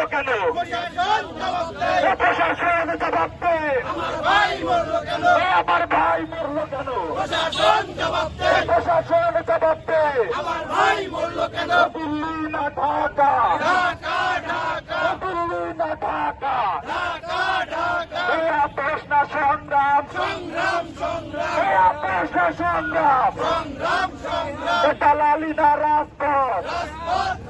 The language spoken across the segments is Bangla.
মরলো কেন? প্রশাসন জবাব দে আমার ভাই মরলো কেন? প্রশাসন জবাব দে প্রশাসন জবাব দে আমার ভাই মরলো কেন? দিল্লি না ঢাকা। ঢাকা ঢাকা। দিল্লি না ঢাকা। ঢাকা ঢাকা। এ আপোষ না সংগ্রাম। সংগ্রাম সংগ্রাম। এ আপোষ না সংগ্রাম। সংগ্রাম সংগ্রাম। দালালি না রাজপথ। রাজপথ।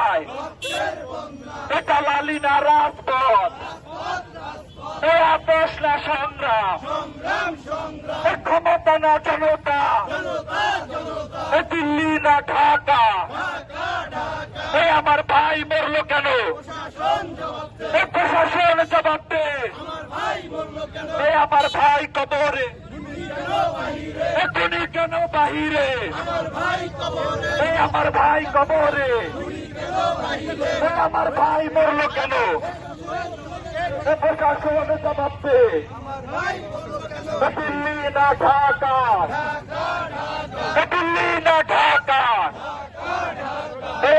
এ দালালি না রাজপথ। এ আপোষ না সংগ্রাম। এ ক্ষমতা না জনতা। এ দিল্লি না ঢাকা। এ আমার ভাই মরলো কেন? এ প্রশাসন জবাব দে। এ আমার ভাই কবরে এ কেন বাহিরে। আমার ভাই কবরে। আমার ভাই মরলো কেন? এ প্রশাসন জবাব। দে আমার ভাই মরলো কেন? এ দিল্লি না ঢাকা। দিল্লি না ঢাকা।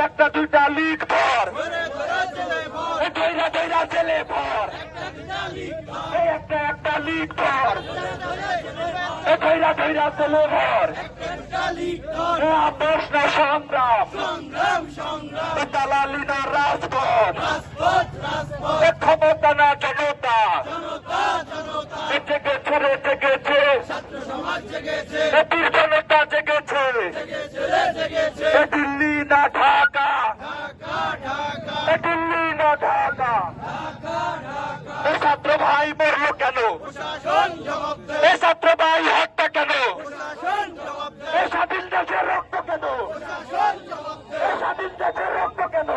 একটা দুইটা লিখ ধর ধরে ধরে চলে ভর এ দইরা দইরা জেলে ভর একটা লিখ এ একটা একটা লিখ ধর ধরে না সংগ্রাম। দালালি না রাজপথ। ক্ষমতা না না ঢাকা। দিল্লি না ঢাকা। ছাত্র ভাই মরলো কেন? প্রশাসন এ ছাত্র ভাই হত্যা কেন? প্রশাসন এ স্বাধীন দেশের রক্ত কেন? প্রশাসন এ স্বাধীন দেশের রক্ত কেন?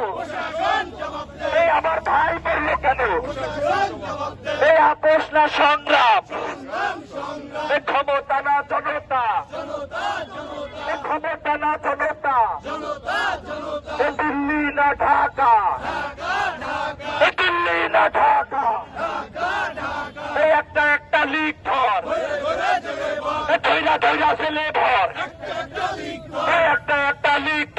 এই আমার ভাই মরলো কেন? এই আপোষ না সংগ্রাম? ক্ষমতা না জনতা? ক্ষমতা না জনতা? দিল্লি না ঢাকা? দিল্লি না ঢাকা? ধৈরা ধৈরা ছেলে ভর একটা একটা একটা